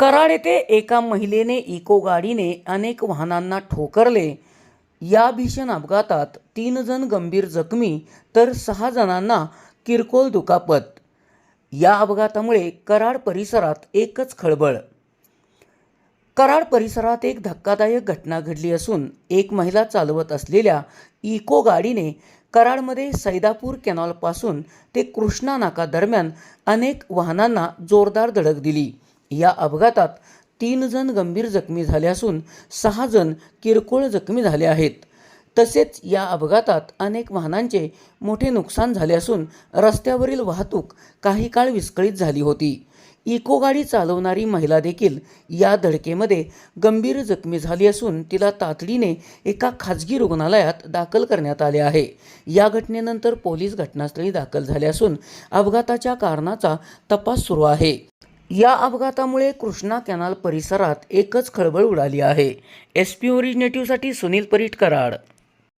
कराड येथे एका महिलेने इको गाडीने अनेक वाहनांना ठोकरले. या भीषण अपघातात तीन जण गंभीर जखमी तर सहा जणांना किरकोळ दुखापत. या अपघातामुळे कराड परिसरात एकच खळबळ. कराड परिसरात एक धक्कादायक घटना घडली असून एक महिला चालवत असलेल्या इको गाडीने कराडमध्ये सैदापूर कॅनॉलपासून ते कृष्णा नाका दरम्यान अनेक वाहनांना जोरदार धडक दिली. या अपघातात तीन जण गंभीर जखमी झाले असून सहा जण किरकोळ जखमी झाले आहेत. तसेच या अपघातात अनेक वाहनांचे मोठे नुकसान झाले असून रस्त्यावरील वाहतूक काही काळ विस्कळीत झाली होती. इको गाडी चालवणारी महिला देखील या धडकेमध्ये गंभीर जखमी झाली असून तिला तातडीने एका खाजगी रुग्णालयात दाखल करण्यात आले आहे. या घटनेनंतर पोलीस घटनास्थळी दाखल झाले असून अपघाताच्या कारणाचा तपास सुरू आहे. या अपघातामुळे कृष्णा कॅनाल परिसरात एकच खळबळ उडाली आहे. एस पी ओरिजिनेटिव्हसाठी सुनील परीट कराड